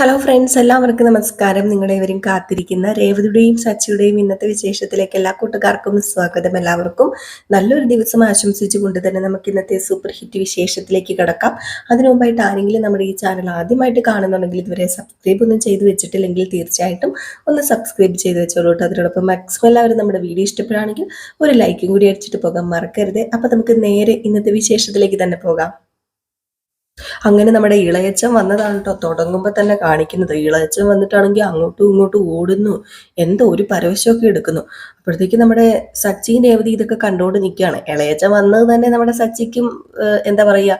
Hello friends എല്ലാവർക്കും നമസ്കാരം. നിങ്ങളെ ഇവരും കാത്തിരിക്കുന്ന രേവതിയുടെയും സച്ചിയുടെയും ഇന്നത്തെ വിശേഷത്തിലേക്ക് എല്ലാ കൂട്ടുകാർക്കും സ്വാഗതം എല്ലാവർക്കും. നല്ലൊരു ദിവസം ആശംസിച്ചുകൊണ്ട് തന്നെ നമുക്ക് ഇന്നത്തെ സൂപ്പർ ഹിറ്റ് വിശേഷത്തിലേക്ക് കിടക്കാം. അതിനു മുമ്പായിട്ട് ആരെങ്കിലും നമ്മുടെ ഈ ചാനൽ ആദ്യമായിട്ട് കാണുന്നുണ്ടെങ്കിൽ ഇതുവരെ സബ്സ്ക്രൈബ് ഒന്നും ചെയ്തു വെച്ചിട്ടില്ലെങ്കിൽ തീർച്ചയായിട്ടും ഒന്ന് സബ്സ്ക്രൈബ് ചെയ്ത് വെച്ചോളൂ അതിനോടൊപ്പം മാക്സിമം എല്ലാവരും നമ്മുടെ വീഡിയോ ഇഷ്ടപ്പെടുകയാണെങ്കിൽ ഒരു ലൈക്കും കൂടി അടിച്ചിട്ട് പോകാൻ മറക്കരുത്. അപ്പോൾ നമുക്ക് നേരെ ഇന്നത്തെ വിശേഷത്തിലേക്ക് തന്നെ പോകാം. അങ്ങനെ നമ്മുടെ ഇളയച്ചൻ വന്നതാണ് കേട്ടോ തുടങ്ങുമ്പോൾ തന്നെ കാണിക്കുന്നത്. ഇളയച്ചൻ വന്നിട്ടാണെങ്കിൽ അങ്ങോട്ടും ഇങ്ങോട്ടും ഓടുന്നു. എന്തോ ഒരു പരവശമൊക്കെ എടുക്കുന്നു. അപ്പോഴത്തേക്ക് നമ്മുടെ സച്ചിൻ രേവതി ഇതൊക്കെ കണ്ടുകൊണ്ട് നിൽക്കുകയാണ് ഇളയച്ചൻ വന്നത് തന്നെ നമ്മുടെ സച്ചിക്കും എന്താ പറയുക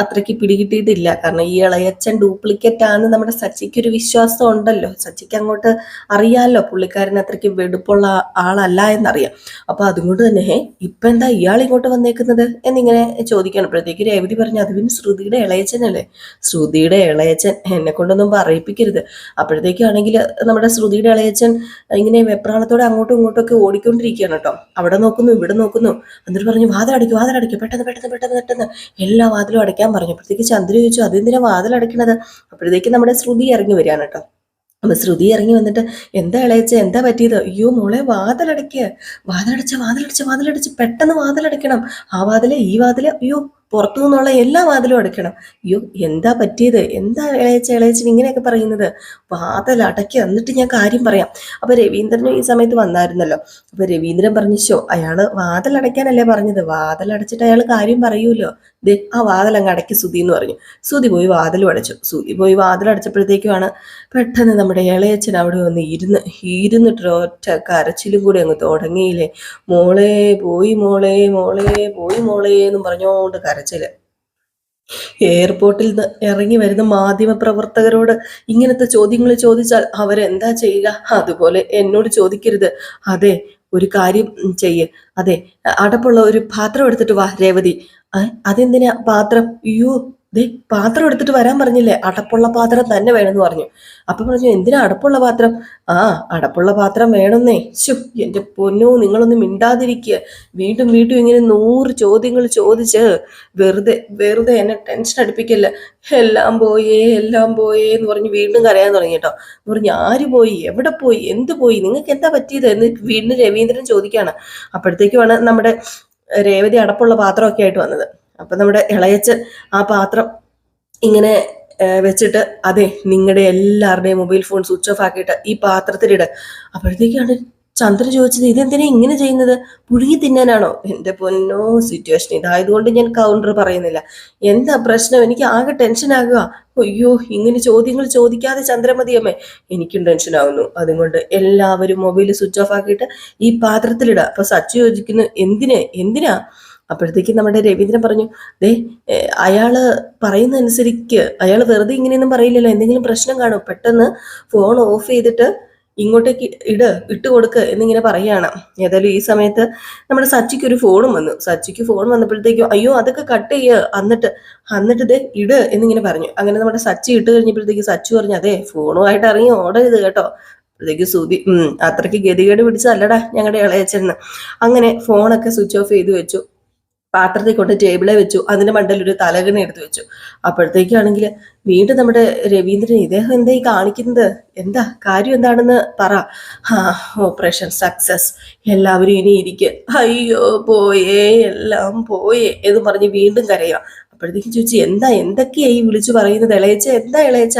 അത്രയ്ക്ക് പിടികിട്ടിയിട്ടില്ല. കാരണം ഈ ഇളയച്ചൻ ഡ്യൂപ്ലിക്കേറ്റ് ആണ് നമ്മുടെ സച്ചിക്ക് ഒരു വിശ്വാസം ഉണ്ടല്ലോ. സച്ചിക്ക് അങ്ങോട്ട് അറിയാമല്ലോ പുള്ളിക്കാരൻ അത്രയ്ക്ക് വെടുപ്പുള്ള ആളല്ല എന്നറിയാം. അപ്പൊ അതുകൊണ്ട് തന്നെ "ഹേ, ഇപ്പൊ എന്താ ഇയാൾ ഇങ്ങോട്ട് വന്നേക്കുന്നത് എന്നിങ്ങനെ ചോദിക്കണം പ്രത്യേകിച്ച് രേവതി പറഞ്ഞു അത് പിന്നെ ശ്രുതിയുടെ ഇളയച്ചനല്ലേ ശ്രുതിയുടെ ഇളയച്ചൻ എന്നെ കൊണ്ടൊന്നും പറയിപ്പിക്കരുത്. അപ്പോഴത്തേക്കാണെങ്കിൽ നമ്മുടെ ശ്രുതിയുടെ ഇളയച്ചൻ ഇങ്ങനെ വെപ്രാളത്തോടെ അങ്ങോട്ടും ഇങ്ങോട്ടും ഒക്കെ ഓടിക്കൊണ്ടിരിക്കുകയാണ് കേട്ടോ. അവിടെ നോക്കുന്നു ഇവിടെ നോക്കുന്നു. എന്നിട്ട് പറഞ്ഞു വാതിലടിക്കും വാതിലടിക്കും പെട്ടെന്ന് പെട്ടെന്ന് പെട്ടെന്ന് പെട്ടെന്ന്. എല്ലാ വാതിലും അടയ്ക്കാൻ പറഞ്ഞു. അപ്പോഴത്തേക്ക് ചന്ദ്ര ചോദിച്ചു അതെന്തിനാ വാതിലടയ്ക്കണത് അപ്പോഴത്തേക്ക് നമ്മുടെ ശ്രുതി ഇറങ്ങി വരികയാണ് കേട്ടോ. അപ്പൊ ശ്രുതി ഇറങ്ങി വന്നിട്ട് എന്താ ഇളയച്ച എന്താ പറ്റിയത്? അയ്യോ മോളെ വാതിലടയ്ക്ക് വാതിലടച്ച് വാതിലടച്ച് വാതിലടച്ച് പെട്ടെന്ന് വാതിലടയ്ക്കണം ആ വാതിലെ ഈ വാതിലെ അയ്യോ പുറത്തു നിന്നുള്ള എല്ലാ വാതിലും അടയ്ക്കണം. അയ്യോ എന്താ പറ്റിയത്? എന്താ ഇളയച്ച ഇളയച്ചൻ ഇങ്ങനെയൊക്കെ പറയുന്നത്? അടക്കി എന്നിട്ട് ഞാൻ കാര്യം പറയാം. അപ്പൊ രവീന്ദ്രനും ഈ സമയത്ത് വന്നായിരുന്നല്ലോ. അപ്പൊ രവീന്ദ്രൻ പറഞ്ഞു ശോ അയാൾ വാതിലടയ്ക്കാനല്ലേ പറഞ്ഞത്? വാതിലടച്ചിട്ട് അയാൾ കാര്യം പറയൂലോ? ദേ ആ വാതിലങ്ങ് അടയ്ക്ക് സുതി എന്ന് പറഞ്ഞു. സുതി പോയി വാതിലും അടച്ചു. സുതി പോയി വാതിലടച്ചപ്പോഴത്തേക്കുമാണ് പെട്ടെന്ന് നമ്മുടെ ഇളയച്ചൻ അവിടെ വന്ന് ഇരുന്ന് ഇരുന്നിട്ട് ഒറ്റ കരച്ചിലും കൂടി അങ്ങ് തുടങ്ങിയില്ലേ? മോളെ പോയി മോളെ മോളെ പോയി മോളെ എന്നും പറഞ്ഞോണ്ട് കരച്ചിൽ. എയർപോർട്ടിൽ നിന്ന് ഇറങ്ങി വരുന്ന മാധ്യമ പ്രവർത്തകരോട് ഇങ്ങനത്തെ ചോദ്യങ്ങൾ ചോദിച്ചാൽ അവരെന്താ ചെയ്യുക? അതുപോലെ എന്നോട് ചോദിക്കരുത്. അതെ ഒരു കാര്യം ചെയ്യ്. അതെ അടപ്പുള്ള ഒരു പാത്രം എടുത്തിട്ട് വാ രേവതി. അതെന്തിനാ പാത്രം? അയ്യോ ദേ പാത്രം എടുത്തിട്ട് വരാൻ പറഞ്ഞില്ലേ? അടപ്പുള്ള പാത്രം തന്നെ വേണമെന്ന് പറഞ്ഞു. അപ്പൊ പറഞ്ഞു എന്തിനാ അടപ്പുള്ള പാത്രം? ആ അടപ്പുള്ള പാത്രം വേണമെന്നേ. ശു എന്റെ പൊന്നോ നിങ്ങളൊന്നും മിണ്ടാതിരിക്കുക. വീണ്ടും വീണ്ടും ഇങ്ങനെ നൂറ് ചോദ്യങ്ങൾ ചോദിച്ച് വെറുതെ വെറുതെ എന്നെ ടെൻഷൻ അടുപ്പിക്കല്ല. എല്ലാം പോയേ എല്ലാം പോയേ എന്ന് പറഞ്ഞ് വീണ്ടും കരയാൻ തുടങ്ങി കേട്ടോ. പറഞ്ഞ് ആര് പോയി? എവിടെ പോയി? എന്ത് പോയി? നിങ്ങൾക്ക് എന്താ പറ്റിയത്? എന്ന് വീണ്ടും രവീന്ദ്രൻ ചോദിക്കുകയാണ്. അപ്പോഴത്തേക്കുമാണ് നമ്മുടെ രേവതി അടപ്പുള്ള പാത്രമൊക്കെ ആയിട്ട് വന്നത്. അപ്പൊ നമ്മുടെ ഇളയച്ചൻ ആ പാത്രം ഇങ്ങനെ വെച്ചിട്ട് അതെ നിങ്ങളുടെ എല്ലാവരുടെയും മൊബൈൽ ഫോൺ സ്വിച്ച് ഓഫ് ആക്കിയിട്ട് ഈ പാത്രത്തിലിട് അപ്പോഴത്തേക്കാണ് ചന്ദ്രൻ ചോദിച്ചത് ഇതെന്തിനാ ഇങ്ങനെ ചെയ്യുന്നത്? പുഴുങ്ങി തിന്നാനാണോ? എന്റെ പൊന്നോ സിറ്റുവേഷൻ ഇതായതുകൊണ്ട് ഞാൻ കൗണ്ടർ പറയുന്നില്ല. എന്താ പ്രശ്നം? എനിക്ക് ആകെ ടെൻഷൻ ആകുക. അയ്യോ ഇങ്ങനെ ചോദ്യങ്ങൾ ചോദിക്കാതെ ചന്ദ്രമതിയമ്മേ എനിക്കും ടെൻഷൻ ആവുന്നു. അതുകൊണ്ട് എല്ലാവരും മൊബൈൽ സ്വിച്ച് ഓഫ് ആക്കിയിട്ട് ഈ പാത്രത്തിലിടുക അപ്പൊ സച്ചു ചോദിക്കുന്നു എന്തിനെ? എന്തിനാ? അപ്പോഴത്തേക്ക് നമ്മുടെ രവീന്ദ്രൻ പറഞ്ഞു ദേ ഏ, അയാൾ പറയുന്ന അനുസരിച്ച് അയാൾ വെറുതെ ഇങ്ങനെയൊന്നും പറയില്ലല്ലോ എന്തെങ്കിലും പ്രശ്നം കാണും പെട്ടെന്ന് ഫോൺ ഓഫ് ചെയ്തിട്ട് ഇങ്ങോട്ടേക്ക് ഇട് ഇട്ട് കൊടുക്ക് എന്നിങ്ങനെ പറയാണ് ഏതായാലും ഈ സമയത്ത് നമ്മുടെ സച്ചിക്ക് ഒരു ഫോണും വന്നു. സച്ചിക്ക് ഫോൺ വന്നപ്പോഴത്തേക്കും അയ്യോ അതൊക്കെ കട്ട് ചെയ്യ എന്നിട്ട് എന്നിട്ട് ഇത് ഇട് എന്നിങ്ങനെ പറഞ്ഞു. അങ്ങനെ നമ്മുടെ സച്ചി ഇട്ട് കഴിഞ്ഞപ്പോഴത്തേക്ക് സച്ചു പറഞ്ഞു അതെ ഫോണുമായിട്ട് ഇറങ്ങി ഓടരുത് കേട്ടോ. അപ്പോഴത്തേക്ക് സുബി അത്രയ്ക്ക് ഗതികേട് പിടിച്ചതല്ലടാ ഞങ്ങളുടെ ഇളയച്ചെന്ന് അങ്ങനെ ഫോണൊക്കെ സ്വിച്ച് ഓഫ് ചെയ്ത് വെച്ചു. പാത്രത്തിൽ കൊണ്ട് ടേബിളെ വെച്ചു. അതിന്റെ മണ്ടയിൽ ഒരു തലകണി എടുത്ത് വെച്ചു. അപ്പോഴത്തേക്കാണെങ്കിൽ വീണ്ടും നമ്മുടെ രവീന്ദ്രൻ ഇദ്ദേഹം എന്താ ഈ കാണിക്കുന്നത്? എന്താ? കാര്യം എന്താണെന്ന് പറ. ആ ഓപ്പറേഷൻ സക്സസ് എല്ലാവരും ഇനി ഇരിക്കുക അയ്യോ പോയേ എല്ലാം പോയേ എന്ന് പറഞ്ഞ് വീണ്ടും കരയുക. അപ്പോഴത്തേക്കും ചോദിച്ചു എന്താ? എന്തൊക്കെയായി വിളിച്ചു പറയുന്നത്? ഇളയച്ച? എന്താ ഇളയച്ച?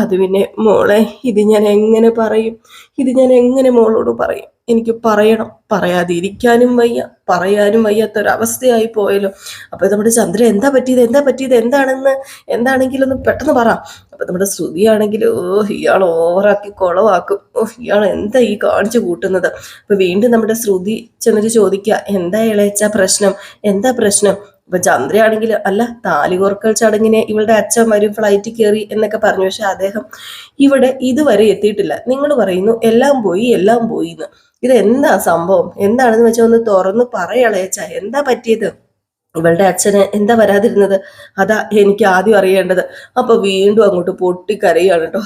അത് പിന്നെ മോളെ ഇത് ഞാൻ എങ്ങനെ പറയും? ഇത് ഞാൻ എങ്ങനെ മോളോട് പറയും? എനിക്ക് പറയണം. പറയാതെ ഇരിക്കാനും വയ്യ. പറയാനും വയ്യാത്തൊരവസ്ഥയായി പോയല്ലോ. അപ്പൊ നമ്മുടെ ചന്ദ്രൻ എന്താ പറ്റിയത്? എന്താ പറ്റിയത്? എന്താണെന്ന്? എന്താണെങ്കിലും ഒന്ന് പെട്ടെന്ന് പറ. അപ്പൊ നമ്മുടെ ശ്രുതി ആണെങ്കിൽ ഓ ഇയാൾ ഓവറാക്കി കുളവാക്കും. ഓ ഇയാൾ എന്താ ഈ കാണിച്ചു കൂട്ടുന്നത്? അപ്പൊ വീണ്ടും നമ്മുടെ ശ്രുതി ചെന്നിട്ട് ചോദിക്കുക എന്താ ഇളയച്ച പ്രശ്നം? എന്താ പ്രശ്നം? അപ്പൊ ചന്ദ്രയാണെങ്കിൽ അല്ല താലി കോർക്കൽ ചടങ്ങിനെ ഇവളുടെ അച്ഛൻ വരും ഫ്ലൈറ്റ് കയറി എന്നൊക്കെ പറഞ്ഞു. പക്ഷെ അദ്ദേഹം ഇവിടെ ഇതുവരെ എത്തിയിട്ടില്ല. നിങ്ങൾ പറയുന്നു എല്ലാം പോയി എല്ലാം പോയി എന്ന്. ഇത് എന്താ സംഭവം? എന്താണെന്ന് വെച്ചാൽ ഒന്ന് തുറന്ന് പറയളയച്ച എന്താ പറ്റിയത്? ഇവളുടെ അച്ഛന് എന്താ വരാതിരുന്നത്? അതാ എനിക്ക് ആദ്യം അറിയേണ്ടത്. അപ്പൊ വീണ്ടും അങ്ങോട്ട് പൊട്ടിക്കരയാണ് കേട്ടോ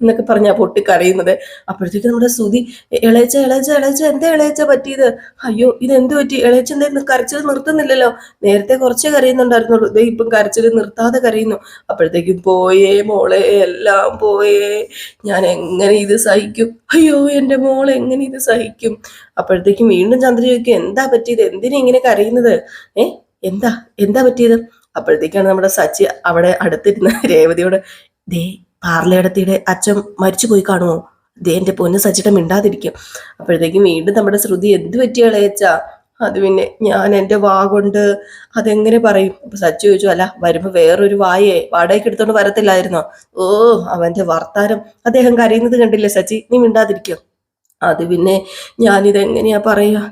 എന്നൊക്കെ പറഞ്ഞാ പൊട്ടിക്കരയുന്നത്. അപ്പോഴത്തേക്ക് നമ്മുടെ സുതി ഇളയച്ച ഇളയച്ച ഇളയച്ച എന്താ ഇളയച്ച പറ്റിയത്? അയ്യോ ഇത് എന്ത് പറ്റി ഇളയച്ച എന്തായിരുന്നു കരച്ചിൽ നിർത്തുന്നില്ലല്ലോ. നേരത്തെ കുറച്ചേ കരയുന്നുണ്ടായിരുന്നുള്ളൂ. ഇതേ ഇപ്പം കരച്ചിൽ നിർത്താതെ കരയുന്നു. അപ്പോഴത്തേക്കും പോയേ മോളെ എല്ലാം പോയേ. ഞാൻ എങ്ങനെ ഇത് സഹിക്കും? അയ്യോ എന്റെ മോൾ എങ്ങനെ ഇത് സഹിക്കും? അപ്പോഴത്തേക്കും വീണ്ടും ചന്ദ്ര എന്താ എന്താ പറ്റിയത് എന്തിനാ ഇങ്ങനെ കരയുന്നത്? ഏ? എന്താ? എന്താ പറ്റിയത്? അപ്പോഴത്തേക്കാണ് നമ്മുടെ സച്ചി അവിടെ അടുത്തിരുന്ന രേവതിയോട് ദേ പാർലയിടത്തിയുടെ അച്ഛൻ മരിച്ചു പോയി കാണുമോ? ദേ എന്റെ പൊന്ന് സച്ചിട്ട മിണ്ടാതിരിക്കും. അപ്പോഴത്തേക്കും വീണ്ടും നമ്മുടെ ശ്രുതി എന്ത് അച്ഛാ അത് പിന്നെ ഞാൻ എന്റെ വാ കൊണ്ട് അതെങ്ങനെ പറയും? അപ്പൊ സച്ചി ചോദിച്ചു അല്ല വരുമ്പോ വേറൊരു വായേ വാടകയ്ക്ക് എടുത്തോണ്ട് വരത്തില്ലായിരുന്നോ? ഓ അവന്റെ വർത്താനം അദ്ദേഹം കരയുന്നത് കണ്ടില്ലേ സച്ചി? നീ മിണ്ടാതിരിക്കും? അത് പിന്നെ ഞാനിതെങ്ങനെയാ പറയാ?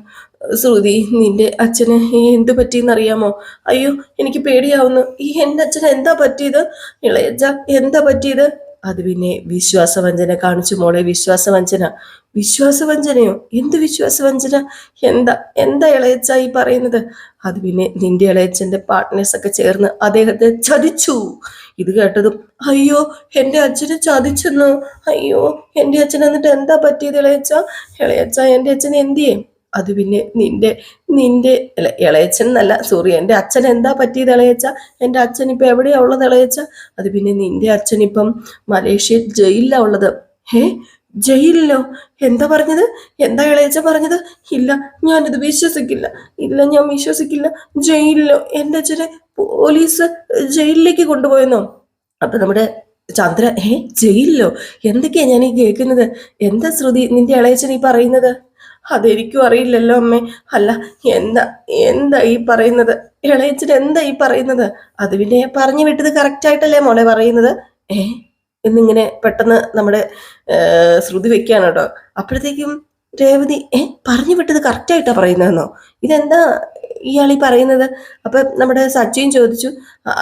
ശ്രുതി നിന്റെ അച്ഛന് എന്ത് പറ്റിയെന്നറിയാമോ? അയ്യോ എനിക്ക് പേടിയാവുന്നു. ഈ എന്റെ അച്ഛന് എന്താ പറ്റിയത്? ഇളയച്ച എന്താ പറ്റിയത്? അത് പിന്നെ വിശ്വാസവഞ്ചന കാണിച്ചു മോളെ വിശ്വാസവഞ്ചന. വിശ്വാസവഞ്ചനയോ? എന്ത് വിശ്വാസവഞ്ചന? എന്താ എന്താ ഇളയച്ച ഈ പറയുന്നത്? അത് പിന്നെ നിന്റെ ഇളയച്ചന്റെ പാർട്ട്നേഴ്സ് ഒക്കെ ചേർന്ന് അദ്ദേഹത്തെ ചതിച്ചു. ഇത് കേട്ടതും അയ്യോ എന്റെ അച്ഛനെ ചതിച്ചെന്നു. അയ്യോ എന്റെ അച്ഛൻ എന്നിട്ട് എന്താ പറ്റിയത് ഇളയച്ച? ഇളയച്ച എന്റെ അച്ഛൻ എന്തിയേ അത് പിന്നെ നിന്റെ നിന്റെ അല്ല ഇളയച്ചൻ എന്നല്ല സോറി എന്റെ അച്ഛൻ എന്താ പറ്റിയത് ഇളയച്ച എന്റെ അച്ഛൻ ഇപ്പം എവിടെയാ ഉള്ളത് ഇളയച്ച അത് പിന്നെ നിന്റെ അച്ഛൻ ഇപ്പം മലേഷ്യയിൽ ജയിലിലാണ് ഉള്ളത്. ഹേ ജയിലിലോ? എന്താ പറഞ്ഞത്? എന്താ ഇളയച്ച പറഞ്ഞത്? ഇല്ല ഞാനിത് വിശ്വസിക്കില്ല. ഇല്ല ഞാൻ വിശ്വസിക്കില്ല. ജയിലിലോ? എന്റെ അച്ഛനെ പോലീസ് ജയിലിലേക്ക് കൊണ്ടുപോയെന്നോ? അപ്പൊ നമ്മുടെ ചന്ദ്ര ഏ ജയിലിലോ? എന്തൊക്കെയാ ഞാൻ ഈ കേൾക്കുന്നത്? എന്താ ശ്രുതി നിന്റെ ഇളയച്ചൻ ഈ പറയുന്നത്? അതെനിക്കും അറിയില്ലല്ലോ അമ്മേ. അല്ല എന്താ എന്താ ഈ പറയുന്നത്? ഇളയച്ചൻ എന്താ ഈ പറയുന്നത്? അത് പിന്നെ പറഞ്ഞു വിട്ടത് കറക്റ്റ് ആയിട്ടല്ലേ മോളെ പറയുന്നത്? ഏ എന്നിങ്ങനെ പെട്ടെന്ന് നമ്മുടെ ശ്രുതി വെക്കുകയാണ് കേട്ടോ. അപ്പോഴത്തേക്കും രേവതി ഏ പറഞ്ഞു വിട്ടത് കറക്റ്റ് ആയിട്ടാ പറയുന്നതെന്നോ? ഇതെന്താ ഇയാൾ ഈ പറയുന്നത്? അപ്പൊ നമ്മുടെ സച്ചിയും ചോദിച്ചു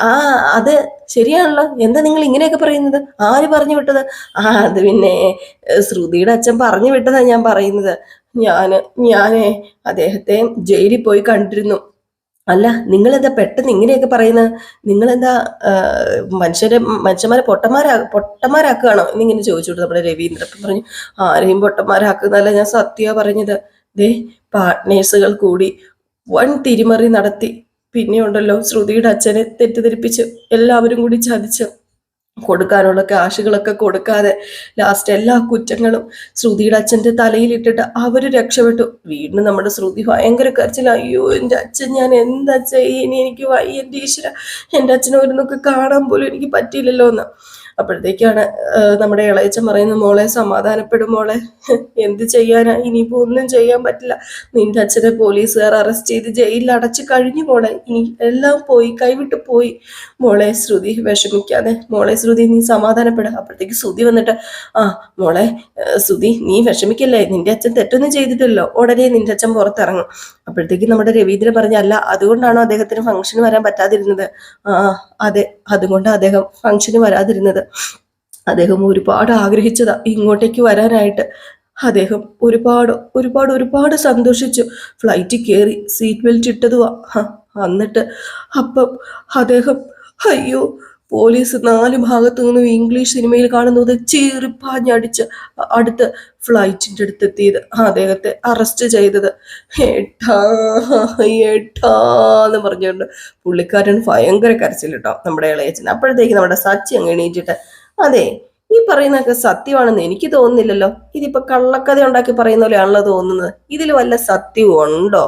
ആ അത് ശരിയാണല്ലോ. എന്താ നിങ്ങൾ ഇങ്ങനെയൊക്കെ പറയുന്നത്? ആര് പറഞ്ഞു വിട്ടത്? ആ അത് പിന്നെ ശ്രുതിയുടെ അച്ഛൻ പറഞ്ഞു വിട്ടതാണ് ഞാൻ പറയുന്നത്. ഞാൻ ഞാനേ അദ്ദേഹത്തെ ജയിലിൽ പോയി കണ്ടിരുന്നു. അല്ല നിങ്ങളെന്താ പെട്ടെന്ന് ഇങ്ങനെയൊക്കെ പറയുന്നത്? നിങ്ങളെന്താ മനുഷ്യരെ മനുഷ്യന്മാരെ പൊട്ടന്മാരാ പൊട്ടന്മാരാക്കുകയാണോ? എന്നിങ്ങനെ ചോദിച്ചു നമ്മുടെ രവീന്ദ്രൻ പറഞ്ഞു ആരെയും പൊട്ടന്മാരാക്കുന്നതല്ല ഞാൻ സത്യ പറഞ്ഞത്. ദേ പാർട്ട്നേഴ്സുകൾ കൂടി വൺ തിരിമറി നടത്തി. പിന്നെയുണ്ടല്ലോ ശ്രുതിയുടെ അച്ഛനെ തെറ്റിദ്ധരിപ്പിച്ച് എല്ലാവരും കൂടി ചതിച്ച്. കൊടുക്കാനുള്ള കാശുകളൊക്കെ കൊടുക്കാതെ ലാസ്റ്റ് എല്ലാ കുറ്റങ്ങളും ശ്രുതിയുടെ അച്ഛന്റെ തലയിലിട്ടിട്ട് അവർ രക്ഷപ്പെട്ടു. വീണ്ടും നമ്മുടെ ശ്രുതി ഭയങ്കര കരച്ചില അയ്യോ എന്റെ അച്ഛൻ ഞാൻ എന്താ ചെയ്യുന്നത് എനിക്ക് വയ്യ എന്റെ ഈശ്വര. എന്റെ അച്ഛനെ ഒരു നോക്ക് കാണാൻ പോലും എനിക്ക് പറ്റിയില്ലല്ലോ എന്ന്. അപ്പോഴത്തേക്കാണ് നമ്മുടെ ഇളയച്ചൻ പറയുന്നത് മോളെ സമാധാനപ്പെടും മോളെ എന്ത് ചെയ്യാനാ? ഇനിയിപ്പോ ഒന്നും ചെയ്യാൻ പറ്റില്ല. നിന്റെ അച്ഛനെ പോലീസുകാർ അറസ്റ്റ് ചെയ്ത് ജയിലിൽ അടച്ചു കഴിഞ്ഞു മോളെ. ഇനി എല്ലാം പോയി കൈവിട്ട് പോയി. മോളെ ശ്രുതി വിഷമിക്കാതെ. മോളെ ശ്രുതി നീ സമാധാനപ്പെടുക അപ്പോഴത്തേക്ക് ശ്രുതി വന്നിട്ട് ആ മോളെ ശ്രുതി നീ വിഷമിക്കല്ലേ? നിന്റെ അച്ഛൻ തെറ്റൊന്നും ചെയ്തിട്ടില്ലല്ലോ. ഉടനെ നിന്റെ അച്ഛൻ പുറത്തിറങ്ങും. അപ്പോഴത്തേക്ക് നമ്മുടെ രവീന്ദ്രൻ പറഞ്ഞ അല്ല അതുകൊണ്ടാണോ അദ്ദേഹത്തിന് ഫംഗ്ഷന് വരാൻ പറ്റാതിരുന്നത്? ആ അതെ അതുകൊണ്ട് അദ്ദേഹം ഫംഗ്ഷന് വരാതിരുന്നത്. അദ്ദേഹം ഒരുപാട് ആഗ്രഹിച്ചതാ ഇങ്ങോട്ടേക്ക് വരാനായിട്ട്. അദ്ദേഹം ഒരുപാട് ഒരുപാട് ഒരുപാട് സന്തോഷിച്ചു. ഫ്ലൈറ്റിൽ കയറി സീറ്റ് ബെൽറ്റ് ഇട്ടതുവാ. എന്നിട്ട് അപ്പം അദ്ദേഹം അയ്യോ പോലീസ് നാല് ഭാഗത്തു നിന്നും ഇംഗ്ലീഷ് സിനിമയിൽ കാണുന്നത് ചീറിപ്പാഞ്ഞടിച്ച് അടുത്ത് ഫ്ലൈറ്റിന്റെ അടുത്തെത്തിയത്. അദ്ദേഹത്തെ അറസ്റ്റ് ചെയ്തത്. ഏട്ടാ എന്ന് പറഞ്ഞുകൊണ്ട് പുള്ളിക്കാരൻ ഭയങ്കര കരച്ചിൽ കേട്ടോ നമ്മുടെ ഇളയച്ചൻ. അപ്പോഴത്തേക്ക് നമ്മുടെ സച്ചി അങ്ങ് എണീറ്റിട്ട് അതെ ഈ പറയുന്നതൊക്കെ സത്യമാണെന്ന് എനിക്ക് തോന്നുന്നില്ലല്ലോ. ഇതിപ്പോ കള്ളക്കഥ ഉണ്ടാക്കി പറയുന്ന പോലെയാണല്ലോ തോന്നുന്നത്. ഇതിൽ വല്ല സത്യവും ഉണ്ടോ?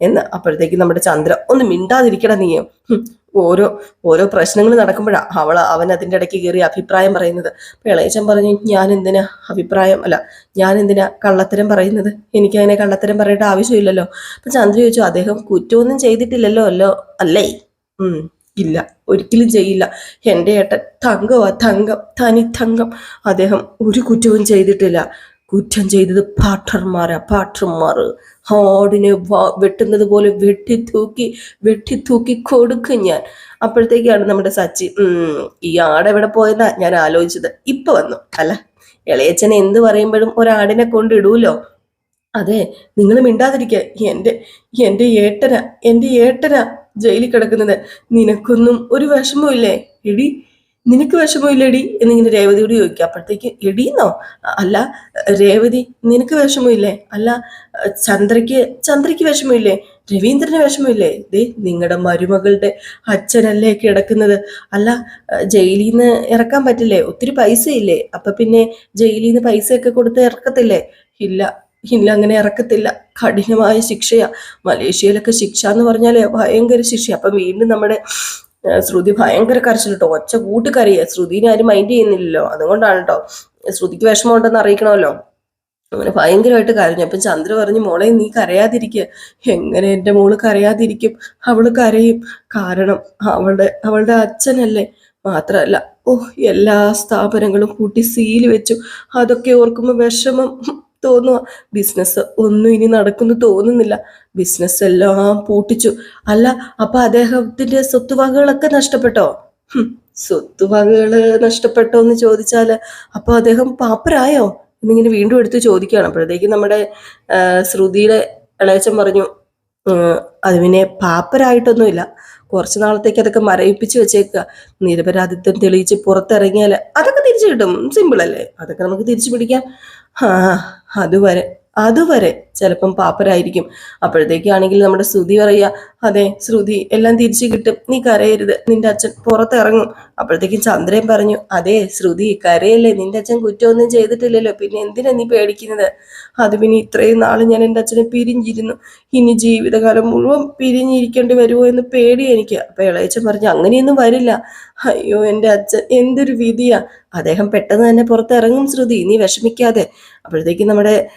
എന്ന് അപ്പോഴത്തേക്ക് നമ്മുടെ ചന്ദ്ര ഒന്ന് മിണ്ടാതിരിക്കണം നീ ഹും, ഓരോ ഓരോ പ്രശ്നങ്ങൾ നടക്കുമ്പോഴാണ് അവൾ അവൻ അതിന്റെ ഇടയ്ക്ക് കയറി അഭിപ്രായം പറയുന്നത്. അപ്പൊ ഇളയച്ചൻ പറഞ്ഞു ഞാൻ എന്തിനാ അഭിപ്രായം അല്ല ഞാൻ എന്തിനാ കള്ളത്തരം പറയുന്നത്? എനിക്ക് അങ്ങനെ കള്ളത്തരം പറയേണ്ട ആവശ്യമില്ലല്ലോ. അപ്പൊ ചന്ദ്ര ചോദിച്ചു അദ്ദേഹം കുറ്റമൊന്നും ചെയ്തിട്ടില്ലല്ലോ അല്ലോ? അല്ലേ. ഇല്ല ഒരിക്കലും ചെയ്യില്ല. എന്റെ ഏട്ടൻ തങ്കമാ തങ്കം തനി തങ്കം അദ്ദേഹം ഒരു കുറ്റവും ചെയ്തിട്ടില്ല. കുറ്റം ചെയ്തത് പാട്ടർമാരാ പാട്ടർമാർ വ- വെട്ടുന്നത് പോലെ വെട്ടിത്തൂക്കി വെട്ടിത്തൂക്കി കൊടുക്കും ഞാൻ. അപ്പോഴത്തേക്കാണ് നമ്മുടെ സച്ചി ഈ ആട് എവിടെ പോയെന്നാ ഞാൻ ആലോചിച്ചത്. ഇപ്പൊ വന്നു. അല്ല ഇളയച്ചൻ എന്ത് പറയുമ്പോഴും ഒരാടിനെ കൊണ്ടിടൂലോ? അതെ നിങ്ങൾ മിണ്ടാതിരിക്കുക എന്റെ എന്റെ ഏട്ടന എന്റെ ഏട്ടന ജയിലിൽ കിടക്കുന്നത്. നിനക്കൊന്നും ഒരു വിഷമവും ഇല്ലേ എടി നിനക്ക് വിഷമമില്ലേടി എന്നിങ്ങനെ രേവതിയോട് ചോദിക്കുക. അപ്പോഴത്തേക്ക് എടീന്നോ അല്ല രേവതി നിനക്ക് വിഷമമില്ലേ? അല്ല ചന്ദ്രയ്ക്ക് ചന്ദ്രയ്ക്ക് വിഷമമില്ലേ? രവീന്ദ്രന് വിഷമമില്ലേ? ദേ നിങ്ങളുടെ മരുമകളുടെ അച്ഛനല്ലേ കിടക്കുന്നത്. അല്ല ജയിലിൽ നിന്ന് ഇറക്കാൻ പറ്റില്ലേ? ഒത്തിരി പൈസ ഇല്ലേ അപ്പൊ പിന്നെ ജയിലിൽ നിന്ന് പൈസയൊക്കെ കൊടുത്ത് ഇറക്കത്തില്ലേ? ഇല്ല ഇല്ല അങ്ങനെ ഇറക്കത്തില്ല. കഠിനമായ ശിക്ഷയാ. മലേഷ്യയിലൊക്കെ ശിക്ഷ എന്ന് പറഞ്ഞാൽ ഭയങ്കര ശിക്ഷ അപ്പൊ വീണ്ടും നമ്മുടെ ശ്രുതി ഭയങ്കര കരച്ചിൽ കേട്ടോ ഒച്ച കൂട്ടി കരയുക ശ്രുതിനെ ആരും മൈൻഡ് ചെയ്യുന്നില്ലല്ലോ. അതുകൊണ്ടാണ് കേട്ടോ ശ്രുതിക്ക് വിഷമമുണ്ടെന്ന് അറിയിക്കണമല്ലോ. അങ്ങനെ ഭയങ്കരമായിട്ട് കരഞ്ഞു. അപ്പം ചന്ദ്ര പറഞ്ഞു മോളെ നീ കരയാതിരിക്ക. എങ്ങനെ എന്റെ മോൾ കരയാതിരിക്കും? അവൾ കരയും. കാരണം അവളുടെ അവളുടെ അച്ഛനല്ലേ? മാത്രല്ല ഓ എല്ലാ സ്ഥാപനങ്ങളും കൂട്ടി സീൽ വെച്ചു. അതൊക്കെ ഓർക്കുമ്പോൾ വിഷമം. തോന്നുക ബിസിനസ് ഒന്നും ഇനി നടക്കുന്നു തോന്നുന്നില്ല. ബിസിനസ് എല്ലാം പൂട്ടിച്ചു. അല്ല അപ്പൊ അദ്ദേഹത്തിന്റെ സ്വത്തുവകകളൊക്കെ നഷ്ടപ്പെട്ടോ? സ്വത്തുവകകൾ നഷ്ടപ്പെട്ടോ എന്ന് ചോദിച്ചാൽ അപ്പൊ അദ്ദേഹം പാപ്പരായോ? എന്നിങ്ങനെ വീണ്ടും എടുത്ത് ചോദിക്കുകയാണ്. അപ്പോഴത്തേക്ക് നമ്മുടെ ശ്രുതിയുടെ ഇളയച്ചൻ പറഞ്ഞു "ഉം, അത് പിന്നെ പാപ്പരായിട്ടൊന്നുമില്ല. കുറച്ച് നാളത്തേക്ക് അതൊക്കെ മരയിപ്പിച്ച് വെച്ചേക്കുക. നിരപരാധിത്വം തെളിയിച്ച് പുറത്തിറങ്ങിയാൽ അതൊക്കെ തിരിച്ചു കിട്ടും. സിമ്പിൾ അല്ലേ അതൊക്കെ നമുക്ക് തിരിച്ചു പിടിക്കാം. ആ അതുവരെ അതുവരെ ചിലപ്പം പാപ്പരായിരിക്കും. അപ്പോഴത്തേക്കാണെങ്കിൽ നമ്മുടെ ശ്രുതി പറയുക അതെ ശ്രുതി എല്ലാം തിരിച്ചു കിട്ടും. നീ കരയരുത്. നിന്റെ അച്ഛൻ പുറത്തിറങ്ങും. അപ്പോഴത്തേക്കും ചന്ദ്രൻ പറഞ്ഞു അതെ ശ്രുതി കരയല്ലേ. നിന്റെ അച്ഛൻ കുറ്റമൊന്നും ചെയ്തിട്ടില്ലല്ലോ. പിന്നെ എന്തിനാ നീ പേടിക്കുന്നത്? അത് പിന്നെ ഇത്രയും നാൾ ഞാൻ എന്റെ അച്ഛനെ പിരിഞ്ഞിരുന്നു. ഇനി ജീവിതകാലം മുഴുവൻ പിരിഞ്ഞിരിക്കേണ്ടി വരുമോ എന്ന് പേടി എനിക്ക്. അപ്പൊ ഇളയച്ചൻ പറഞ്ഞു അങ്ങനെയൊന്നും വരില്ല. അയ്യോ എന്റെ അച്ഛൻ എന്തൊരു വിധിയാ. അദ്ദേഹം പെട്ടെന്ന് തന്നെ പുറത്തിറങ്ങും ശ്രുതി. നീ വിഷമിക്കാതെ. അപ്പോഴത്തേക്കും നമ്മുടെ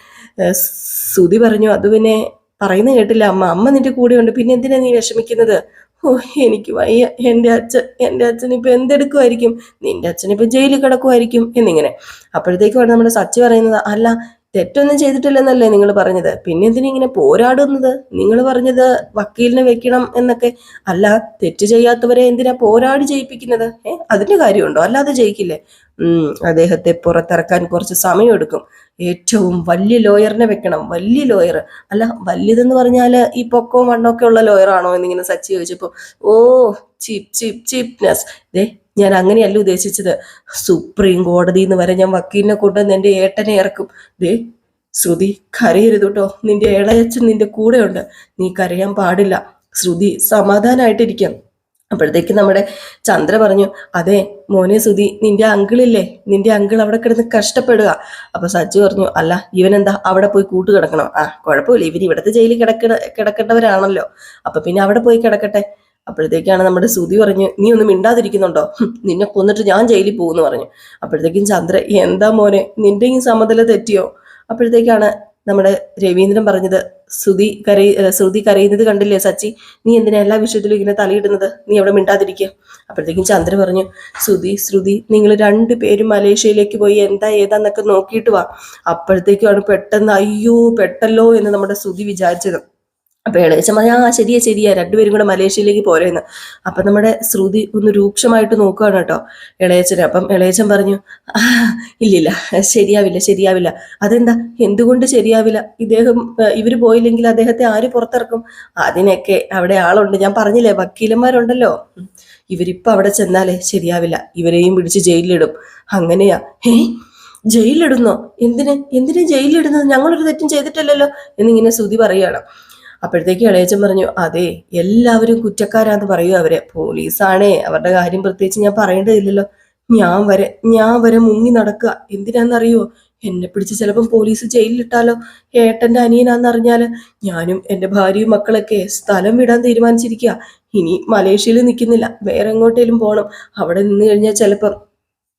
ശ്രുതി പറഞ്ഞു അത് പിന്നെ പറയുന്ന കേട്ടില്ല അമ്മ അമ്മ നിന്റെ കൂടെ ഉണ്ട് പിന്നെ എന്തിനാ നീ വിഷമിക്കുന്നത്? ഓ എനിക്ക് വയ്യ എന്റെ അച്ഛൻ എന്റെ അച്ഛൻ ഇപ്പൊ എന്തെടുക്കുമായിരിക്കും നിന്റെ അച്ഛൻ ജയിലിൽ കിടക്കുമായിരിക്കും എന്നിങ്ങനെ. അപ്പോഴത്തേക്കുമാണ് നമ്മുടെ സച്ചി പറയുന്നത് അല്ല തെറ്റൊന്നും ചെയ്തിട്ടില്ലെന്നല്ലേ നിങ്ങൾ പറഞ്ഞത്? പിന്നെ എന്തിനാ ഇങ്ങനെ പോരാടുന്നത്? നിങ്ങൾ പറഞ്ഞത് വക്കീലിനെ വെക്കണം എന്നൊക്കെ. അല്ല തെറ്റ് ചെയ്യാത്തവരെ എന്തിനാ പോരാടി ജയിപ്പിക്കുന്നത്? ഏ അതിന്റെ കാര്യമുണ്ടോ? അല്ലാതെ ജയിക്കില്ലേ? അദ്ദേഹത്തെ പുറത്തിറക്കാൻ കുറച്ച് സമയം എടുക്കും ഏറ്റവും വലിയ ലോയറിനെ വെക്കണം. വലിയ ലോയർ. അല്ല വലിയതെന്ന് പറഞ്ഞാൽ ഈ പൊക്കവും മണ്ണൊക്കെ ഉള്ള ലോയറാണോ എന്നിങ്ങനെ സച്ചി ചോദിച്ചപ്പോ ഓ ചീപ് ചീപ് ചീപ്നെസ് ദേ ഞാൻ അങ്ങനെയല്ല ഉദ്ദേശിച്ചത്. സുപ്രീം കോടതി എന്ന് വരെ ഞാൻ വക്കീലിനെ കൊണ്ടുവന്ന് എന്റെ ഏട്ടനെ ഇറക്കും. ദേ ശ്രുതി കരയരുത് കേട്ടോ. നിന്റെ ഇളയച്ചൻ നിന്റെ കൂടെയുണ്ട്. നീ കരയാൻ പാടില്ല. ശ്രുതി സമാധാനമായിട്ടിരിക്കാം അപ്പോഴത്തേക്ക് നമ്മുടെ ചന്ദ്ര പറഞ്ഞു അതെ മോനെ സുധി നിന്റെ അങ്കിളില്ലേ? നിന്റെ അങ്കിൾ അവിടെ കിടന്ന് കഷ്ടപ്പെടുക. അപ്പൊ സജ്ജു പറഞ്ഞു അല്ല ഇവനെന്താ? അവിടെ പോയി കൂട്ട് കിടക്കണം? ആ കുഴപ്പമില്ല. ഇവർ ഇവിടുത്തെ ജയിലിൽ കിടക്കണ കിടക്കേണ്ടവരാണല്ലോ. അപ്പൊ പിന്നെ അവിടെ പോയി കിടക്കട്ടെ? അപ്പോഴത്തേക്കാണ് നമ്മുടെ സുതി പറഞ്ഞു നീ ഒന്ന് മിണ്ടാതിരിക്കുന്നുണ്ടോ? നിന്നെ കൊന്നിട്ട് ഞാൻ ജയിലിൽ പോകുന്നു പറഞ്ഞു. അപ്പോഴത്തേക്കും ചന്ദ്ര എന്താ മോനെ നിന്റെ ഈ സമനില തെറ്റിയോ? അപ്പോഴത്തേക്കാണ് നമ്മുടെ രവീന്ദ്രൻ പറഞ്ഞത് സുതി കരയി ശ്രുതി കരയുന്നത് കണ്ടില്ലേ സച്ചി? നീ എന്തിനാ എല്ലാ വിഷയത്തിലും ഇങ്ങനെ തലയിടുന്നത്? നീ അവിടെ മിണ്ടാതിരിക്കുക അപ്പോഴത്തേക്കും ചന്ദ്ര പറഞ്ഞു ശ്രുതി ശ്രുതി നിങ്ങൾ രണ്ടു പേരും മലേഷ്യയിലേക്ക് പോയി എന്താ ഏതാന്നൊക്കെ നോക്കിയിട്ട് വാ. അപ്പോഴത്തേക്കാണ് പെട്ടെന്ന് അയ്യോ പെട്ടല്ലോ എന്ന് നമ്മുടെ ശ്രുതി വിചാരിച്ചത്. അപ്പൊ ഇളയച്ചൻ പറഞ്ഞു ആ ശരിയാ ശരിയാ രണ്ടുപേരും കൂടെ മലേഷ്യയിലേക്ക് പോരേന്ന്. അപ്പൊ നമ്മുടെ ശ്രുതി ഒന്ന് രൂക്ഷമായിട്ട് നോക്കുകയാണ് കേട്ടോ ഇളയച്ചനെ. അപ്പം ഇളയച്ചൻ പറഞ്ഞു ഇല്ലില്ല ശരിയാവില്ല ശരിയാവില്ല. അതെന്താ? എന്തുകൊണ്ട് ശരിയാവില്ല? ഇദ്ദേഹം ഇവർ പോയില്ലെങ്കിൽ അദ്ദേഹത്തെ ആര് പുറത്തിറക്കും? അതിനൊക്കെ അവിടെ ആളുണ്ട്. ഞാൻ പറഞ്ഞില്ലേ വക്കീലന്മാരുണ്ടല്ലോ. ഇവരിപ്പോൾ ഇവരിപ്പോ അവിടെ ചെന്നാലേ ശരിയാവില്ല. ഇവരെയും പിടിച്ച് ജയിലിലിടും. അങ്ങനെയാ. ഏ ജയിലിലിടുന്നോ? എന്തിന്? എന്തിനാ ജയിലിലിടുന്നത്? ഞങ്ങളൊരു തെറ്റും ചെയ്തിട്ടില്ലല്ലോ? എന്നിങ്ങനെ ശ്രുതി പറയുകയാണ്. അപ്പോഴത്തേക്ക് ഇളയച്ചൻ പറഞ്ഞു അതെ എല്ലാവരും കുറ്റക്കാരാന്ന് പറയൂ അവരെ. പോലീസാണേ അവരുടെ കാര്യം പ്രത്യേകിച്ച് ഞാൻ പറയേണ്ടതില്ലല്ലോ. ഞാൻ വരെ ഞാൻ വരെ മുങ്ങി നടക്കുക. എന്തിനാന്നറിയോ? എന്നെ പിടിച്ച് ചിലപ്പം പോലീസ് ജയിലിലിട്ടാലോ? ഏട്ടന്റെ അനിയനാന്നറിഞ്ഞാൽ ഞാനും എന്റെ ഭാര്യയും മക്കളൊക്കെ സ്ഥലം വിടാൻ തീരുമാനിച്ചിരിക്കുക. ഇനി മലേഷ്യയിൽ നിൽക്കുന്നില്ല. വേറെ എങ്ങോട്ടേലും പോകണം അവിടെ നിന്ന് കഴിഞ്ഞാൽ ചിലപ്പം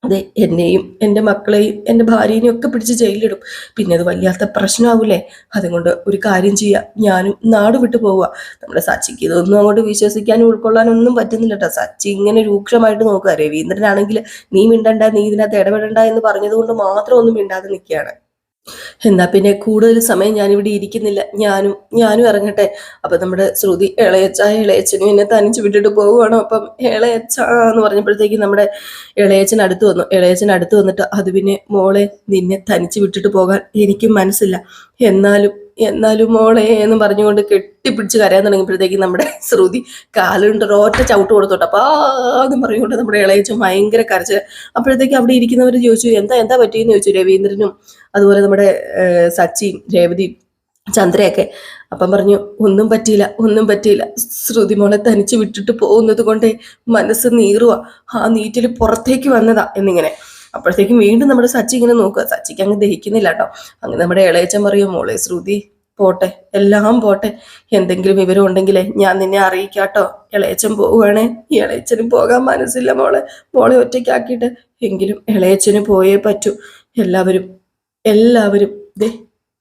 അതെ എന്നെയും എന്റെ മക്കളെയും എന്റെ ഭാര്യയെയും ഒക്കെ പിടിച്ച് ജയിലിലിടും. പിന്നെ അത് വല്ലാത്ത പ്രശ്നമാവൂലേ അതുകൊണ്ട് ഒരു കാര്യം ചെയ്യാം. ഞാനും നാട് വിട്ടു പോവുക. നമ്മുടെ സച്ചിക്ക് ഇതൊന്നും അങ്ങോട്ട് വിശ്വസിക്കാനും ഉൾക്കൊള്ളാനും ഒന്നും പറ്റുന്നില്ല കേട്ടോ സച്ചി ഇങ്ങനെ രൂക്ഷമായിട്ട് നോക്കുക. രവീന്ദ്രനാണെങ്കിൽ നീ മിണ്ടണ്ട നീ ഇതിനകത്ത് ഇടപെടണ്ട എന്ന് പറഞ്ഞതുകൊണ്ട് മാത്രം ഒന്നും മിണ്ടാതെ നിൽക്കുകയാണ്. എന്നാ പിന്നെ കൂടുതൽ സമയം ഞാനിവിടെ ഇരിക്കുന്നില്ല. ഞാനും ഞാനും ഇറങ്ങട്ടെ. അപ്പൊ നമ്മുടെ ശ്രുതി ഇളയച്ച ഇളയച്ചനും എന്നെ തനിച്ച് വിട്ടിട്ട് പോവുകയാണോ. അപ്പം ഇളയച്ച എന്ന് പറഞ്ഞപ്പോഴത്തേക്ക് നമ്മുടെ ഇളയച്ചൻ അടുത്ത് വന്നു. ഇളയച്ചൻ അടുത്ത് വന്നിട്ട് അത് പിന്നെ മോളെ നിന്നെ തനിച്ച് വിട്ടിട്ട് പോകാൻ എനിക്കും മനസ്സില്ല. എന്നാലും എന്നാലും മോളെ എന്ന് പറഞ്ഞുകൊണ്ട് കെട്ടിപ്പിടിച്ച് കരയാൻ തുടങ്ങിയപ്പോഴത്തേക്കും നമ്മുടെ ശ്രുതി കാലുണ്ട് ഒരൊറ്റ ചവിട്ട് കൊടുത്തോട്ട്. അപ്പൊ ആ എന്ന് പറഞ്ഞുകൊണ്ട് നമ്മുടെ ഇളയച്ചൻ ഭയങ്കര കരച്ച്. അപ്പോഴത്തേക്ക് അവിടെ ഇരിക്കുന്നവർ ചോദിച്ചു എന്താ എന്താ പറ്റിയെന്ന്? ചോദിച്ചു രവീന്ദ്രനും അതുപോലെ നമ്മുടെ സച്ചിയും രേവതിയും ചന്ദ്രയൊക്കെ. അപ്പം പറഞ്ഞു ഒന്നും പറ്റിയില്ല ഒന്നും പറ്റിയില്ല. ശ്രുതി മോളെ തനിച്ച് വിട്ടിട്ട് പോകുന്നത് കൊണ്ട് മനസ്സ് നീറുക ആ നീറ്റിൽ പുറത്തേക്ക് വന്നതാ എന്നിങ്ങനെ. അപ്പോഴത്തേക്കും വീണ്ടും നമ്മുടെ സച്ചി ഇങ്ങനെ നോക്കുക. സച്ചിക്ക് അങ്ങ് ദഹിക്കുന്നില്ല കേട്ടോ. അങ്ങനെ നമ്മുടെ ഇളയച്ചൻ പറയും മോളെ ശ്രുതി പോട്ടെ എല്ലാം പോട്ടെ. എന്തെങ്കിലും വിവരം ഉണ്ടെങ്കിലേ ഞാൻ നിന്നെ അറിയിക്കാട്ടോ ഇളയച്ചൻ പോവുകയാണേ. ഇളയച്ചനും പോകാൻ മനസ്സില്ല മോളെ. മോളെ ഒറ്റയ്ക്കാക്കിയിട്ട് എങ്കിലും ഇളയച്ചന് പോയേ പറ്റൂ. എല്ലാവരും എല്ലാവരും ദേ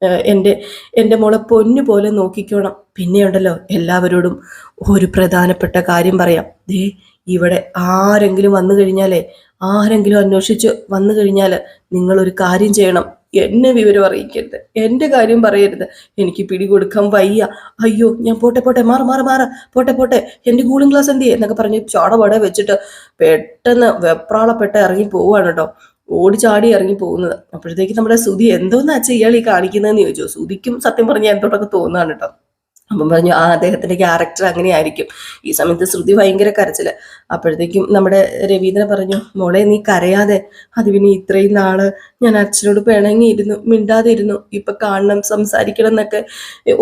എന്റെ എന്റെ മോളെ പൊന്നു പോലെ നോക്കിക്കോണം. പിന്നെയുണ്ടല്ലോ എല്ലാവരോടും ഒരു പ്രധാനപ്പെട്ട കാര്യം പറയാം. ദേ ഇവിടെ ആരെങ്കിലും വന്നു കഴിഞ്ഞാലേ ആരെങ്കിലും അന്വേഷിച്ച് വന്നു കഴിഞ്ഞാൽ നിങ്ങൾ ഒരു കാര്യം ചെയ്യണം. എന്നെ വിവരം അറിയിക്കരുത്. എന്റെ കാര്യം പറയരുത്. എനിക്ക് പിടികൊടുക്കാൻ വയ്യ. അയ്യോ ഞാൻ പോട്ടെ പോട്ടെ മാറ മാറ മാറ. പോട്ടെ പോട്ടെ. എന്റെ കൂളിംഗ് ഗ്ലാസ് എന്ത് എന്നൊക്കെ പറഞ്ഞ് ചോടപടെ വെച്ചിട്ട് പെട്ടെന്ന് വെപ്രാളപ്പെട്ട് ഇറങ്ങി പോവാണ് കേട്ടോ. ഓടിച്ചാടി ഇറങ്ങി പോകുന്നത്. അപ്പോഴത്തേക്ക് നമ്മുടെ സുധി എന്തോന്നാ ചെയ്യാൾ ഈ കാണിക്കുന്നതെന്ന് ചോദിച്ചു. സുധിക്കും സത്യം പറഞ്ഞാൽ എന്തോട്ടൊക്കെ തോന്നുകയാണ് കേട്ടോ. അപ്പം പറഞ്ഞു ആ അദ്ദേഹത്തിന്റെ ക്യാരക്ടർ അങ്ങനെ ആയിരിക്കും ഈ സമയത്ത് ശ്രുതി ഭയങ്കര കരച്ചിൽ. അപ്പോഴത്തേക്കും നമ്മുടെ രവീന്ദ്രൻ പറഞ്ഞു മോളെ നീ കരയാതെ അത് പിന്നെ ഇത്രയും നാൾ ഞാൻ അച്ഛനോട് പിണങ്ങിയിരുന്നു മിണ്ടാതിരുന്നു. ഇപ്പൊ കാണണം സംസാരിക്കണം എന്നൊക്കെ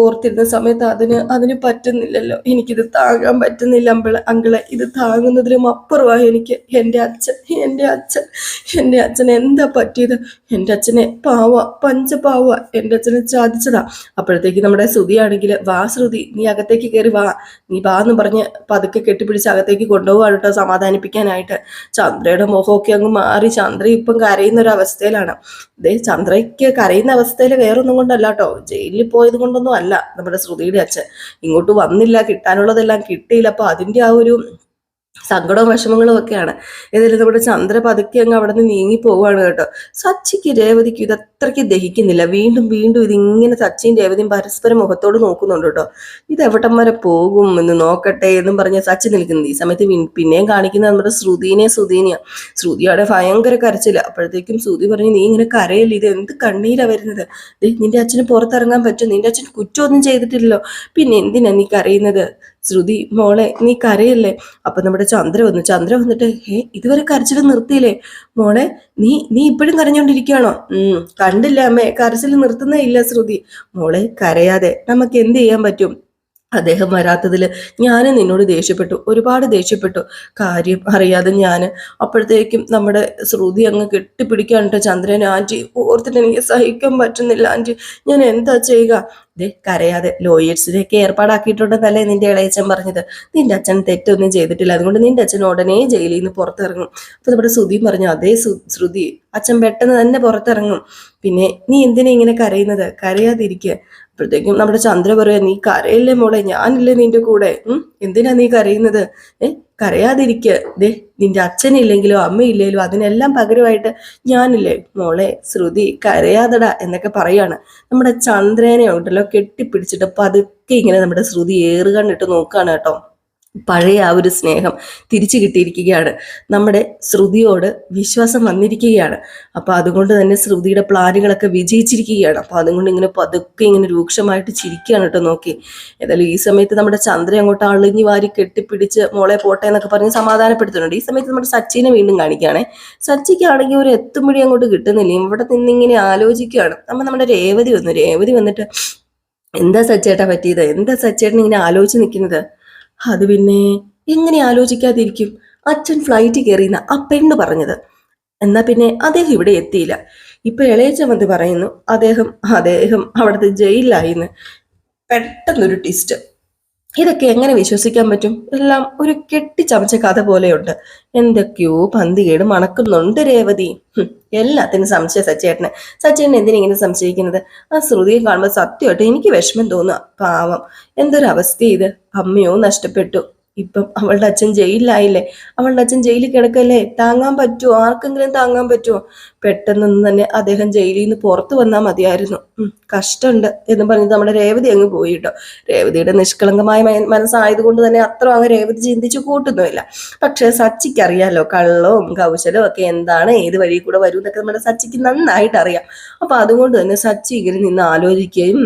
ഓർത്തിരുന്ന സമയത്ത് അതിന് അതിന് പറ്റുന്നില്ലല്ലോ. എനിക്കിത് താങ്ങാൻ പറ്റുന്നില്ല അമ്പിള അങ്കിളെ. ഇത് താങ്ങുന്നതിലും അപ്പുറമായി എനിക്ക് എന്റെ അച്ഛൻ എന്റെ അച്ഛൻ. എന്റെ അച്ഛൻ എന്താ പറ്റിയത്? എന്റെ അച്ഛനെ പാവ പഞ്ചപാവ. എന്റെ അച്ഛനെ ചാദിച്ചതാ അപ്പോഴത്തേക്ക് നമ്മുടെ ശ്രുതിയാണെങ്കിൽ വാ ശ്രുതി നീ അകത്തേക്ക് കയറി വാ. നീ വാ എന്ന് പറഞ്ഞ് പതുക്കെ കെട്ടിപ്പിടിച്ച് അകത്തേക്ക് കൊണ്ടുപോകാൻ കേട്ടോ സമാധാനിപ്പിക്കാനായിട്ട്. ചന്ദ്രയുടെ മുഖമൊക്കെ അങ്ങ് മാറി. ചന്ദ്ര ഇപ്പം കരയുന്ന ഒരു അവസ്ഥയിലാണ്. ദേ ചന്ദ്രയ്ക്ക് കരയുന്ന അവസ്ഥയിൽ വേറൊന്നും കൊണ്ടല്ല കേട്ടോ ജയിലിൽ പോയത് കൊണ്ടൊന്നും അല്ല നമ്മുടെ ശ്രുതിയുടെ അച്ഛൻ. ഇങ്ങോട്ട് വന്നില്ല കിട്ടാനുള്ളതെല്ലാം കിട്ടിയില്ല. അപ്പൊ അതിന്റെ ആ ഒരു സങ്കടവും വിഷമങ്ങളും ഒക്കെയാണ്. ഏതായാലും നമ്മുടെ ചന്ദ്ര പതുക്കെ അങ്ങ് അവിടെ നിന്ന് നീങ്ങി പോവുകയാണ് കേട്ടോ. സച്ചിക്ക് രേവതിക്ക് ഇത് അത്രയ്ക്ക് ദഹിക്കുന്നില്ല. വീണ്ടും വീണ്ടും ഇതിങ്ങനെ സച്ചിയും രേവതിയും പരസ്പരം മുഖത്തോട് നോക്കുന്നുണ്ട് കേട്ടോ. ഇത് എവിടം വരെ പോകും എന്ന് നോക്കട്ടെ എന്നും പറഞ്ഞ് സച്ചി നിൽക്കുന്നത് ഈ സമയത്ത് പിന്നെയും കാണിക്കുന്നത് നമ്മുടെ ശ്രുതിനെ ശ്രുതിനെയാ. ശ്രുതിയുടെ ഭയങ്കര കരച്ചില്ല അപ്പോഴത്തേക്കും ശ്രുതി പറഞ്ഞു നീ ഇങ്ങനെ കരയല്ല? ഇത് എന്ത് കണ്ണീരാ വരുന്നത്? നിന്റെ അച്ഛന് പുറത്തിറങ്ങാൻ പറ്റും നിന്റെ അച്ഛൻ കുറ്റമൊന്നും ചെയ്തിട്ടില്ലല്ലോ. പിന്നെ എന്തിനാ നീ കരയുന്നത്? ശ്രുതി മോളെ നീ കരയല്ലേ? അപ്പൊ നമ്മുടെ ചന്ദ്ര വന്നു. ചന്ദ്ര വന്നിട്ട് ഹേ ഇതുവരെ കരച്ചിൽ നിർത്തിയില്ലേ? മോളെ നീ നീ ഇപ്പോഴും കരഞ്ഞോണ്ടിരിക്കുകയാണോ? ഉം കണ്ടില്ല അമ്മേ കരച്ചിൽ നിർത്തുന്നേ ഇല്ല ശ്രുതി. മോളെ കരയാതെ നമുക്ക് എന്ത് ചെയ്യാൻ പറ്റും? അദ്ദേഹം വരാത്തതിൽ ഞാൻ നിന്നോട് ദേഷ്യപ്പെട്ടു. ഒരുപാട് ദേഷ്യപ്പെട്ടു. കാര്യം അറിയാതെ ഞാൻ അപ്പോഴത്തേക്കും നമ്മുടെ ശ്രുതി അങ്ങ് കെട്ടിപ്പിടിക്കാൻ കേട്ടോ ചന്ദ്രൻ. ആന്റി ഓർത്തിട്ട് എനിക്ക് സഹിക്കാൻ പറ്റുന്നില്ല. ആന്റി ഞാൻ എന്താ ചെയ്യുക? ദേ കരയാതെ ലോയേഴ്സിനെയൊക്കെ ഏർപ്പാടാക്കിയിട്ടുണ്ടെന്നല്ലേ നിന്റെ ഇളയച്ചൻ പറഞ്ഞത്? നിന്റെ അച്ഛൻ തെറ്റൊന്നും ചെയ്തിട്ടില്ല. അതുകൊണ്ട് നിന്റെ അച്ഛൻ ഉടനെ ജയിലിൽ നിന്ന് പുറത്തിറങ്ങും. അപ്പൊ നമ്മുടെ ശ്രുതിയും പറഞ്ഞു അതേ ശ്രുതി അച്ഛൻ പെട്ടെന്ന് തന്നെ പുറത്തിറങ്ങും. പിന്നെ നീ എന്തിനാ ഇങ്ങനെ കരയുന്നത്? കരയാതിരിക്കുക അപ്പോഴത്തേക്കും നമ്മുടെ ചന്ദ്ര പറയാ നീ കരയല്ലേ മോളെ? ഞാനില്ലേ നിന്റെ കൂടെ? എന്തിനാ നീ കരയുന്നത്? ഏ? കരയാതിരിക്കുക ദേ നിന്റെ അച്ഛനില്ലെങ്കിലോ അമ്മയില്ലെങ്കിലോ അതിനെല്ലാം പകരമായിട്ട് ഞാനില്ലേ? മോളെ ശ്രുതി കരയാതടാ എന്നൊക്കെ പറയാണ്. നമ്മുടെ ചന്ദ്രനെ ഉണ്ടല്ലോ കെട്ടിപ്പിടിച്ചിട്ട് പതുക്കെ ഇങ്ങനെ നമ്മുടെ ശ്രുതി ഏറുകണ്ണിട്ട് നോക്കുകയാണ് കേട്ടോ. പഴയ ആ ഒരു സ്നേഹം തിരിച്ചു കിട്ടിയിരിക്കുകയാണ്. നമ്മുടെ ശ്രുതിയോട് വിശ്വാസം വന്നിരിക്കുകയാണ്. അപ്പൊ അതുകൊണ്ട് തന്നെ ശ്രുതിയുടെ പ്ലാനുകളൊക്കെ വിജയിച്ചിരിക്കുകയാണ്. അപ്പൊ അതുകൊണ്ട് ഇങ്ങനെ പതുക്കെ ഇങ്ങനെ രൂക്ഷമായിട്ട് ചിരിക്കുകയാണ് കേട്ടോ നോക്കി. ഏതായാലും ഈ സമയത്ത് നമ്മുടെ ചന്ദ്ര അങ്ങോട്ട് അളിഞ്ഞു വാരി കെട്ടിപ്പിടിച്ച് മോളെ പോട്ടെ എന്നൊക്കെ പറഞ്ഞ് സമാധാനപ്പെടുത്തുന്നുണ്ട്. ഈ സമയത്ത് നമ്മുടെ സച്ചിനെ വീണ്ടും കാണിക്കുകയാണെ. സച്ചിക്കാണെങ്കിൽ ഒരു എത്തുമ്പഴി അങ്ങോട്ട് കിട്ടുന്നില്ല. ഇവിടെ നിന്നിങ്ങനെ ആലോചിക്കുകയാണ്. നമ്മൾ നമ്മുടെ രേവതി വന്നു. രേവതി വന്നിട്ട് എന്താ സച്ചേട്ടാ പറ്റിയത്? എന്താ സച്ചേട്ടൻ ഇങ്ങനെ ആലോചിച്ച് നിൽക്കുന്നത്? അത് പിന്നെ എങ്ങനെ ആലോചിക്കാതിരിക്കും? അച്ഛൻ ഫ്ലൈറ്റ് കയറിയെന്ന ആ പെണ്ണ് പറഞ്ഞത്. എന്നാ പിന്നെ അദ്ദേഹം ഇവിടെ എത്തിയില്ല. ഇപ്പൊ ഇളയച്ചൻ വന്ന് പറയുന്നു അദ്ദേഹം അദ്ദേഹം അവിടുത്തെ ജയിലിലായിന്ന്. പെട്ടെന്നൊരു ട്വിസ്റ്റ് ഇതൊക്കെ എങ്ങനെ വിശ്വസിക്കാൻ പറ്റും? എല്ലാം ഒരു കെട്ടിച്ചമച്ച കഥ പോലെയുണ്ട്. എന്തൊക്കെയോ പന്തികേട് മണക്കുന്നുണ്ട് രേവതി. എല്ലാത്തിനും സംശയ സച്ചേട്ടന് സച്ചേട്ടൻ എന്തിനെ ഇങ്ങനെ സംശയിക്കുന്നത്? ആ ശ്രുതിയെ കാണുമ്പോൾ സത്യമായിട്ട് എനിക്ക് വിഷമം തോന്നുക പാവം. എന്തൊരവസ്ഥ ഇത്? അമ്മയോ നഷ്ടപ്പെട്ടു. ഇപ്പം അവളുടെ അച്ഛൻ ജയിലിലായില്ലേ? അവളുടെ അച്ഛൻ ജയിലിൽ കിടക്കല്ലേ? താങ്ങാൻ പറ്റുമോ ആർക്കെങ്കിലും താങ്ങാൻ പറ്റുമോ പെട്ടെന്നൊന്നും തന്നെ അദ്ദേഹം ജയിലിൽ നിന്ന് പുറത്തു വന്നാൽ മതിയായിരുന്നു. കഷ്ടമുണ്ട് എന്ന് പറഞ്ഞ് നമ്മുടെ രേവതി അങ്ങ് പോയി കേട്ടോ. രേവതിയുടെ നിഷ്കളങ്കമായ മയ- മനസ്സായതുകൊണ്ട് തന്നെ അത്ര അങ്ങ് രേവതി ചിന്തിച്ചു കൂട്ടുന്നുമില്ല. പക്ഷേ സച്ചിക്ക് അറിയാലോ കള്ളവും കൗശലവും ഒക്കെ എന്താണ്? ഏത് വഴി കൂടെ വരും എന്നൊക്കെ നമ്മുടെ സച്ചിക്ക് നന്നായിട്ട് അറിയാം. അപ്പൊ അതുകൊണ്ട് തന്നെ സച്ചി ഇങ്ങനെ നിന്ന് ആലോചിക്കുകയും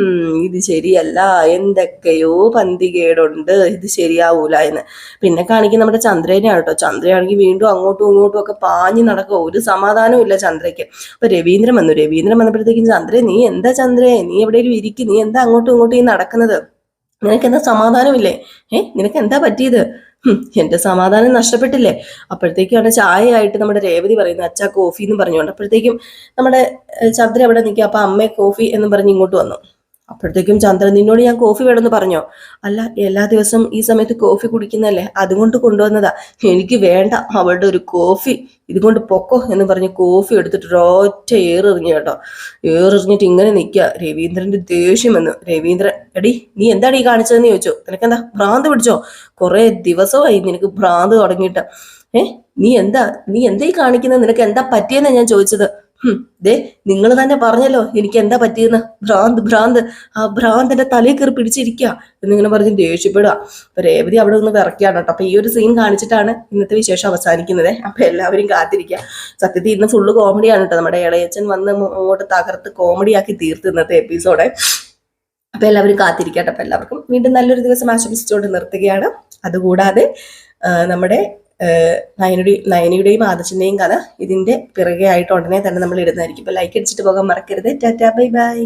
ഇത് ശരിയല്ല എന്തൊക്കെയോ പന്തികേടുണ്ട് ഇത് ശരിയാവൂല എന്ന്. പിന്നെ കാണിക്കുന്ന നമ്മുടെ ചന്ദ്രനെയാണ് കേട്ടോ. ചന്ദ്രയാണെങ്കിൽ വീണ്ടും അങ്ങോട്ടും ഇങ്ങോട്ടും ഒക്കെ പാഞ്ഞു നടക്കുക. ഒരു സമാധാനവും ഇല്ല ചന്ദ്രയ്ക്ക്. അപ്പൊ രവീന്ദ്രൻ വന്നു. രവീന്ദ്രൻ വന്നപ്പോഴത്തേക്കും ചന്ദ്രൻ നീ എന്താ ചന്ദ്രേ? നീ എവിടെയും ഇരിക്കും. നീ എന്താ അങ്ങോട്ടും ഇങ്ങോട്ടും ഈ നടക്കുന്നത്? നിനക്ക് എന്താ സമാധാനമില്ലേ? ഏ നിനക്ക് എന്താ പറ്റിയത്? എന്റെ സമാധാനം നഷ്ടപ്പെട്ടില്ലേ? അപ്പോഴത്തേക്കാണ് ചായയായിട്ട് നമ്മുടെ രേവതി പറയുന്നത്. അച്ഛാ കോഫി എന്ന് പറഞ്ഞുകൊണ്ട്. അപ്പോഴത്തേക്കും നമ്മുടെ ചന്ദ്ര അവിടെ നിൽക്കുക? അപ്പൊ അമ്മേ കോഫി എന്ന് പറഞ്ഞ് ഇങ്ങോട്ട് വന്നു. അപ്പോഴത്തേക്കും ചന്ദ്രൻ നിന്നോട് ഞാൻ കോഫി വേണമെന്ന് പറഞ്ഞോ? അല്ല എല്ലാ ദിവസവും ഈ സമയത്ത് കോഫി കുടിക്കുന്നല്ലേ അതുകൊണ്ട് കൊണ്ടുവന്നതാ. എനിക്ക് വേണ്ട അവളുടെ ഒരു കോഫി. ഇതുകൊണ്ട് പൊക്കോ എന്ന് പറഞ്ഞ് കോഫി എടുത്തിട്ട് ഒരൊറ്റ ഏറെറിഞ്ഞു കേട്ടോ. ഏറെറിഞ്ഞിട്ട് ഇങ്ങനെ നിൽക്കുക. രവീന്ദ്രന്റെ ദേഷ്യം വന്നു. രവീന്ദ്രൻ എടി നീ എന്താണ് ഈ കാണിച്ചതെന്ന് ചോദിച്ചു? നിനക്കെന്താ ഭ്രാന്ത് പിടിച്ചോ? കുറെ ദിവസമായി നിനക്ക് ഭ്രാന്ത് തുടങ്ങിയിട്ട്. ഏ നീ എന്താ നീ എന്താ ഈ കാണിക്കുന്നത്? നിനക്ക് എന്താ പറ്റിയെന്നാ ഞാൻ ചോദിച്ചത്? ദേ നിങ്ങൾ തന്നെ പറഞ്ഞല്ലോ എനിക്ക് എന്താ പറ്റിയെന്ന്. ഭ്രാന്ത് ഭ്രാന്ത്. ആ ഭ്രാന്ത് എന്റെ തലയിൽ കയറി പിടിച്ചിരിക്കുക എന്നിങ്ങനെ പറഞ്ഞ് ദേഷ്യപ്പെടുക അപ്പൊ രേവതി അവിടെ നിന്ന് വിറക്കുകയാണ് കേട്ടോ. അപ്പൊ ഈ ഒരു സീൻ കാണിച്ചിട്ടാണ് ഇന്നത്തെ വിശേഷം അവസാനിക്കുന്നത്. അപ്പൊ എല്ലാവരും കാത്തിരിക്കുക സത്യത്തിൽ ഇന്ന് ഫുള്ള് കോമഡിയാണ് കേട്ടോ. നമ്മുടെ ഇളയച്ചൻ വന്ന് അങ്ങോട്ട് തകർത്ത് കോമഡിയാക്കി തീർത്ത് ഇന്നത്തെ എപ്പിസോഡ് അപ്പൊ എല്ലാവരും കാത്തിരിക്കട്ടെ. അപ്പൊ എല്ലാവർക്കും വീണ്ടും നല്ലൊരു ദിവസം ആശംസിച്ചുകൊണ്ട് നിർത്തുകയാണ്. അതുകൂടാതെ നമ്മുടെ ആ, നയനയുടെയും ആദർശിന്റെയും കഥ ഇതിന്റെ പിറകെ ആയിട്ട് ഉടനെ തന്നെ നമ്മൾ ഇടുന്നതായിരിക്കും. ഇപ്പം ലൈക്ക് അടിച്ചിട്ട് പോകാൻ മറക്കരുത്. Tata bye bye.